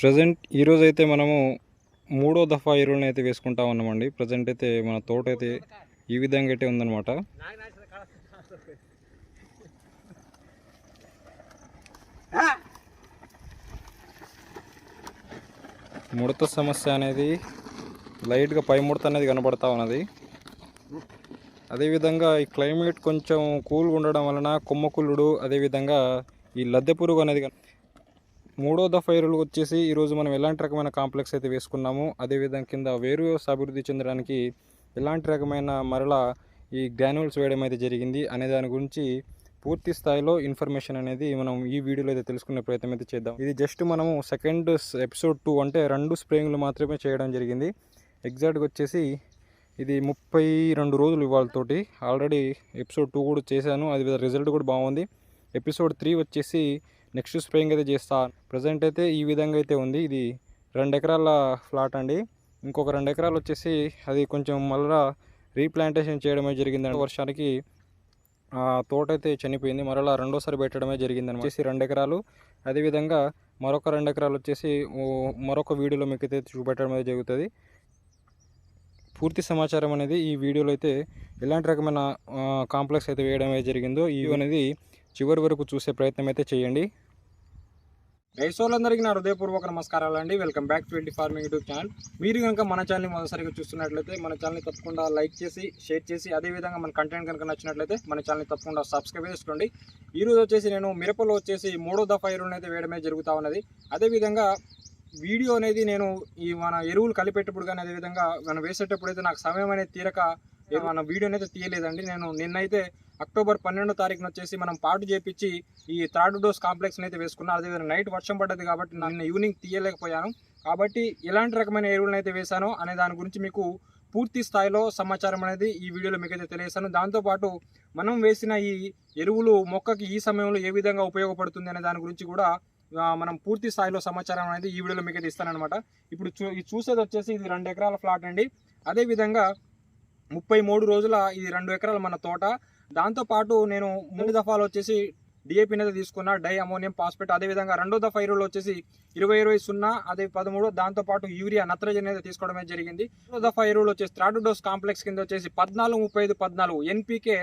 Present ఈరోజు అయితే మనము మూడో దఫా ఎరువులను అయితే వేసుకుంటా ఉన్నామండి. ప్రజెంట్ అయితే మన తోట అయితే ఈ విధంగా అయితే ఉందన్నమాట. ముడత సమస్య అనేది లైట్గా పై ముడత అనేది కనబడతా ఉన్నది. అదేవిధంగా ఈ క్లైమేట్ కొంచెం కూల్గా ఉండడం వలన కొమ్మకుళ్ళుడు అదేవిధంగా ఈ లద్దె పురుగు అనేది మూడో దఫా ఎరువులు వచ్చేసి ఈరోజు మనం ఎలాంటి రకమైన కాంప్లెక్స్ అయితే వేసుకున్నాము అదేవిధంగా కింద వేరు వ్యవస్థ అభివృద్ధి చెందడానికి ఎలాంటి రకమైన మరలా ఈ గ్రాన్యూల్స్ వేయడం అయితే జరిగింది అనే దాని గురించి పూర్తి స్థాయిలో ఇన్ఫర్మేషన్ అనేది మనం ఈ వీడియోలో అయితే తెలుసుకునే ప్రయత్నం అయితే చేద్దాం. ఇది జస్ట్ మనము సెకండ్ ఎపిసోడ్ టూ అంటే రెండు స్ప్రేయింగ్లు మాత్రమే చేయడం జరిగింది. ఎగ్జాక్ట్గా వచ్చేసి ఇది ముప్పై రెండు రోజులు ఇవాళతోటి ఆల్రెడీ ఎపిసోడ్ టూ కూడా చేశాను అది రిజల్ట్ కూడా బాగుంది. ఎపిసోడ్ త్రీ వచ్చేసి నెక్స్ట్ స్ప్రేయింగ్ అయితే చేస్తా. ప్రజెంట్ అయితే ఈ విధంగా అయితే ఉంది. ఇది రెండు ఎకరాల ఫ్లాట్ అండి. ఇంకొక రెండు ఎకరాలు వచ్చేసి అది కొంచెం మళ్ళా రీప్లాంటేషన్ చేయడమే జరిగిందండి వర్షానికి తోట అయితే చనిపోయింది. మరలా రెండోసారి పెట్టడమే జరిగింది వచ్చేసి రెండు ఎకరాలు. అదేవిధంగా మరొక రెండు ఎకరాలు వచ్చేసి మరొక వీడియోలో మీకు అయితే చూపెట్టడం జరుగుతుంది. పూర్తి సమాచారం అనేది ఈ వీడియోలో అయితే ఎలాంటి రకమైన కాంప్లెక్స్ అయితే వేయడం జరిగిందో ఇవి అనేది చివరి వరకు చూసే ప్రయత్నం అయితే చేయండి. రైతులందరికీ నా హృదయపూర్వక నమస్కారాలు అండి. Welcome back to twenty farming YouTube channel మీరు కనుక మన ఛానల్ని మొదటిసారిగా చూస్తున్నట్లయితే మన ఛానల్ని తప్పకుండా లైక్ చేసి షేర్ చేసి అదేవిధంగా మన కంటెంట్ కనుక నచ్చినట్లయితే మన ఛానల్ని తప్పకుండా సబ్స్క్రైబ్ చేసుకోండి. ఈ రోజు వచ్చేసి నేను మిరపలో వచ్చేసి మూడో దఫా ఎరువులను అయితే వేయడమే జరుగుతూ ఉన్నది. అదేవిధంగా వీడియో అనేది నేను ఈ మన ఎరువులు కలిపేటప్పుడు కానీ అదేవిధంగా మనం వేసేటప్పుడు అయితే నాకు సమయం అనేది తీరక మన వీడియోని అయితే తీయలేదండి. నేను నిన్నైతే అక్టోబర్ పన్నెండో తారీఖున వచ్చేసి మనం పాటు చేపించి ఈ థర్డ్ డోస్ కాంప్లెక్స్ అయితే వేసుకున్నాను అదేవిధంగా నైట్ వర్షం పడ్డది కాబట్టి నన్ను ఈవినింగ్ తీయలేకపోయాను. కాబట్టి ఎలాంటి రకమైన ఎరువులను అయితే వేశానో అనే దాని గురించి మీకు పూర్తి స్థాయిలో సమాచారం అనేది ఈ వీడియోలో మీకైతే తెలియజేస్తాను. దాంతోపాటు మనం వేసిన ఈ ఎరువులు మొక్కకి ఈ సమయంలో ఏ విధంగా ఉపయోగపడుతుంది అనే దాని గురించి కూడా మనం పూర్తి స్థాయిలో సమాచారం అనేది ఈ వీడియోలో మీకు అయితే ఇస్తానన్నమాట. ఇప్పుడు చూ చూసేది వచ్చేసి ఇది రెండు ఎకరాల ఫ్లాట్ అండి. అదేవిధంగా ముప్పై మూడు రోజుల ఇది రెండు ఎకరాల మన తోట. దాంతోపాటు నేను మూడు దఫాలు వచ్చేసి డిఏపి అనేది తీసుకున్న డై అమోనియం పాస్పేట్ అదేవిధంగా రెండో దఫా ఎరువులు వచ్చేసి ఇరవై ఇరవై సున్నా అదే పదమూడు దాంతోపాటు యూరియా నత్రజని అనేది తీసుకోవడమే జరిగింది. రెండో దఫా ఎరువులు వచ్చేసి థర్డ్ డోస్ కాంప్లెక్స్ కింద వచ్చేసి పద్నాలుగు ముప్పై ఐదు పద్నాలుగు ఎన్పికే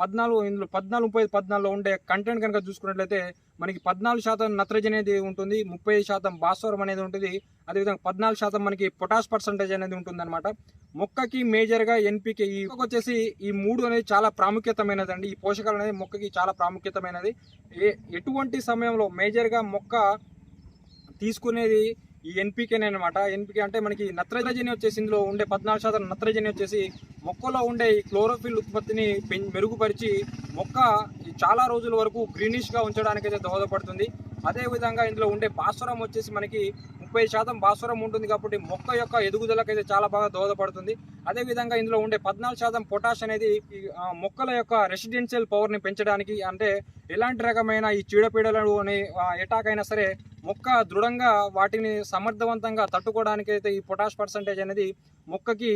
పద్నాలుగు ఇందులో పద్నాలుగు ముప్పై పద్నాలుగులో ఉండే కంటెంట్ కనుక చూసుకున్నట్లయితే మనకి పద్నాలుగు శాతం నత్రజని అనేది ఉంటుంది ముప్పై శాతం భాస్వరం అనేది ఉంటుంది. అదేవిధంగా పద్నాలుగు శాతం మనకి పొటాష్ పర్సంటేజ్ అనేది ఉంటుంది అనమాట మొక్కకి మేజర్గా ఎన్పికే ఈ వచ్చేసి ఈ మూడు అనేది చాలా ప్రాముఖ్యతమైనది అండి ఈ పోషకాలు అనేది మొక్కకి చాలా ప్రాముఖ్యతమైనది. ఏ ఎటువంటి సమయంలో మేజర్గా మొక్క తీసుకునేది ఈ ఎన్పికేనే అనమాట ఎన్పికే అంటే మనకి నత్రజని వచ్చేసి ఇందులో ఉండే పద్నాలుగు శాతం నత్రజని వచ్చేసి మొక్కలో ఉండే ఈ క్లోరోఫిల్ ఉత్పత్తిని పెం మెరుగుపరిచి మొక్క చాలా రోజుల వరకు గ్రీనిష్గా ఉంచడానికి అయితే దోహదపడుతుంది అదేవిధంగా ఇందులో ఉండే భాస్వరం వచ్చేసి మనకి ముప్పై శాతం భాస్వరం ఉంటుంది కాబట్టి మొక్క యొక్క ఎదుగుదలకైతే చాలా బాగా దోహదపడుతుంది. అదేవిధంగా ఇందులో ఉండే పద్నాలుగు శాతం పొటాష్ అనేది మొక్కల యొక్క రెసిడెన్షియల్ పవర్ని పెంచడానికి అంటే ఎలాంటి రకమైన ఈ చీడపీడలు అనే ఎటాక్ అయినా సరే మొక్క దృఢంగా వాటిని సమర్థవంతంగా తట్టుకోవడానికి అయితే ఈ పొటాష్ పర్సంటేజ్ అనేది మొక్కకి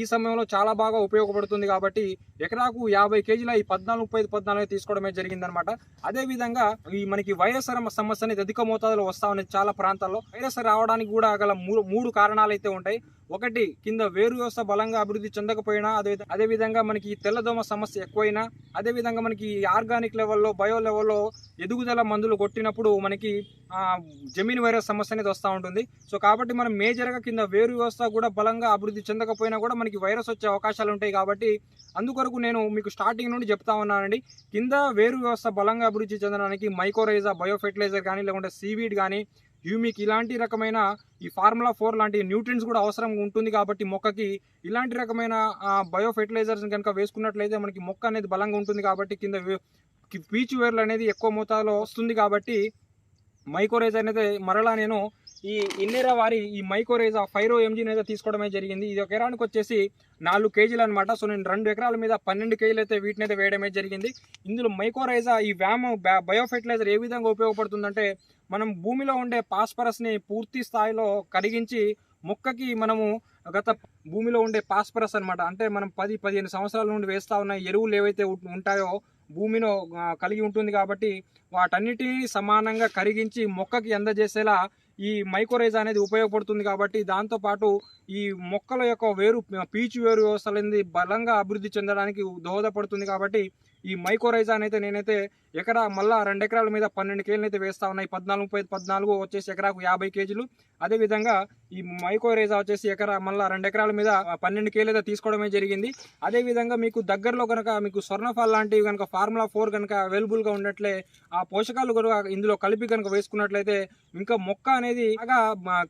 ఈ సమయంలో చాలా బాగా ఉపయోగపడుతుంది కాబట్టి ఎకరాకు యాభై కేజీల ఈ పద్నాలుగు ముప్పై ఐదు పద్నాలుగు తీసుకోవడమే జరిగిందనమాట. అదేవిధంగా ఈ మనకి వైరస్ సమస్య అనేది అధిక మోతాదులో వస్తా ఉన్నది చాలా ప్రాంతాల్లో. వైరస్ రావడానికి కూడా గల మూడు మూడు కారణాలు అయితే ఉంటాయి. ఒకటి కింద వేరు వ్యవస్థ బలంగా అభివృద్ధి చెందకపోయినా అదే అదేవిధంగా మనకి తెల్లదోమ సమస్య ఎక్కువైనా అదేవిధంగా మనకి ఆర్గానిక్ లెవెల్లో బయో లెవెల్లో ఎదుగుదల మందులు కొట్టినప్పుడు మనకి జమీన్ వైరస్ సమస్య అనేది వస్తూ ఉంటుంది. సో కాబట్టి మనం మేజర్గా కింద వేరు వ్యవస్థ కూడా బలంగా అభివృద్ధి చెందకపోయినా కూడా మనకి వైరస్ వచ్చే అవకాశాలు ఉంటాయి కాబట్టి అందుకొరకు నేను మీకు స్టార్టింగ్ నుండి చెప్తా ఉన్నానండి. కింద వేరు వ్యవస్థ బలంగా అభివృద్ధి చెందడానికి మైకోరైజా బయో ఫెర్టిలైజర్ కానీ లేకుంటే సీవీడ్ కానీ హ్యూమిక్ ఇలాంటి రకమైన ఈ ఫార్ములా ఫోర్ లాంటి న్యూట్రియన్స్ కూడా అవసరం ఉంటుంది కాబట్టి మొక్కకి ఇలాంటి రకమైన బయో ఫెర్టిలైజర్స్ కనుక వేసుకున్నట్లయితే మనకి మొక్క అనేది బలంగా ఉంటుంది కాబట్టి కింద పీచు వేర్లు అనేది ఎక్కువ మోతాదులో వస్తుంది కాబట్టి మైకోరేజ్ అనేది మరలా నేను ఈ ఇన్నెరా వారి ఈ మైకోరైజ్ ఫైరో ఎంజీని అయితే తీసుకోవడమే జరిగింది. ఇది ఒక ఎకరానికి వచ్చేసి నాలుగు కేజీలు అనమాట సో నేను రెండు ఎకరాల మీద పన్నెండు కేజీలు అయితే వీటిని అయితే వేయడమే జరిగింది. ఇందులో మైకోరైజా ఈ వ్యామ బయో ఫెర్టిలైజర్ ఏ విధంగా ఉపయోగపడుతుందంటే మనం భూమిలో ఉండే పాస్పరస్ని పూర్తి స్థాయిలో కరిగించి మొక్కకి మనము గత భూమిలో ఉండే పాస్పరస్ అనమాట అంటే మనం పది పదిహేను సంవత్సరాల నుండి వేస్తూ ఉన్న ఎరువులు ఏవైతే ఉంటాయో భూమిలో కలిగి ఉంటుంది కాబట్టి వాటన్నిటిని సమానంగా కరిగించి మొక్కకి అందజేసేలా ఈ మైకోరైజ్ అనేది ఉపయోగపడుతుంది కాబట్టి దాంతోపాటు ఈ మొక్కల యొక్క వేరు పీచు వేరు వ్యవస్థలు బలంగా అభివృద్ధి చెందడానికి దోహదపడుతుంది కాబట్టి ఈ మైకోరైజా అయితే నేనైతే ఎకరా మళ్ళా రెండు ఎకరాల మీద పన్నెండు కేజీలు అయితే వేస్తా ఉన్నాయి. పద్నాలుగు ముప్పై పద్నాలుగు వచ్చేసి ఎకరాకు యాభై కేజీలు. అదేవిధంగా ఈ మైకోరైజా వచ్చేసి ఎకరా మళ్ళా రెండు ఎకరాల మీద పన్నెండు కేజీలు అయితే తీసుకోవడమే జరిగింది. అదేవిధంగా మీకు దగ్గరలో కనుక మీకు స్వర్ణఫాల్ లాంటివి కనుక ఫార్ములా ఫోర్ కనుక అవైలబుల్గా ఉన్నట్లే ఆ పోషకాలు కనుక ఇందులో కలిపి కనుక వేసుకున్నట్లయితే ఇంకా మొక్క అనేది బాగా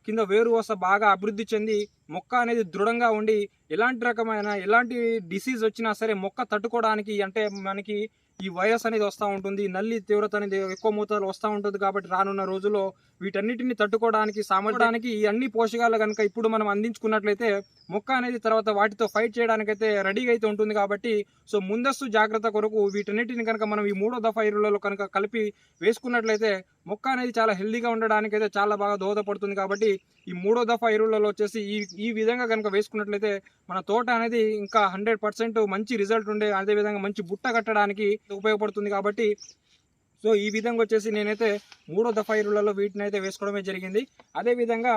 కింద వేరు వస్త బాగా అభివృద్ధి చెంది మొక్క అనేది దృఢంగా ఉండి ఎలాంటి రకమైన ఎలాంటి డిసీజ్ వచ్చినా సరే మొక్క తట్టుకోవడానికి అంటే మనకి ఈ వైరస్ అనేది వస్తూ ఉంటుంది నల్లి తీవ్రత అనేది ఎక్కువ మోతాదులో వస్తూ ఉంటుంది కాబట్టి రానున్న రోజుల్లో వీటన్నిటిని తట్టుకోవడానికి సామర్థ్యానికి ఈ అన్ని పోషకాలు కనుక ఇప్పుడు మనం అందించుకున్నట్లయితే మొక్క అనేది తర్వాత వాటితో ఫైట్ చేయడానికైతే రెడీగా అయితే ఉంటుంది కాబట్టి సో ముందస్తు జాగ్రత్త కొరకు వీటన్నిటిని కనుక మనం ఈ మూడో దఫా ఎరువులలో కనుక కలిపి వేసుకున్నట్లయితే మొక్క అనేది చాలా హెల్దీగా ఉండడానికి అయితే చాలా బాగా దోహదపడుతుంది కాబట్టి ఈ మూడో దఫా ఎరువులలో వచ్చేసి ఈ ఈ విధంగా కనుక వేసుకున్నట్లయితే మన తోట అనేది ఇంకా హండ్రెడ్ పర్సెంట్ మంచి రిజల్ట్ ఉండే అదేవిధంగా మంచి బుట్ట కట్టడానికి ఉపయోగపడుతుంది కాబట్టి సో ఈ విధంగా వచ్చేసి నేనైతే మూడో దఫా ఎరువులలో వీటిని అయితే వేసుకోవడమే జరిగింది. అదేవిధంగా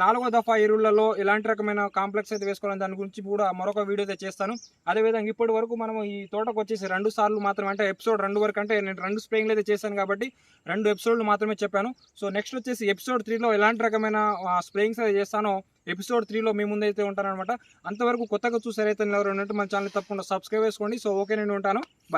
నాలుగో దఫా ఎరువులలో ఎలాంటి రకమైన కాంప్లెక్స్ అయితే వేసుకోవాలని దాని గురించి కూడా మరొక వీడియో అయితే చేస్తాను. అదేవిధంగా ఇప్పటి వరకు మనం ఈ తోటకు వచ్చేసి రెండు సార్లు మాత్రమే అంటే ఎపిసోడ్ రెండు వరకు అంటే నేను రెండు స్ప్రేయింగ్లు అయితే చేశాను కాబట్టి రెండు ఎపిసోడ్లు మాత్రమే చెప్పాను. సో నెక్స్ట్ వచ్చేసి ఎపిసోడ్ త్రీలో ఎలాంటి రకమైన స్ప్రేయింగ్స్ అయితే చేస్తానో ఎపిసోడ్ త్రీలో మీ ముందైతే ఉంటాను అనమాట అంతవరకు కొత్తగా చూసారైతే ఎవరు ఉన్నట్టు మన ఛానల్ తప్పకుండా సబ్స్క్రైబ్ చేసుకోండి. సో ఓకే నేను ఉంటాను. బాయ్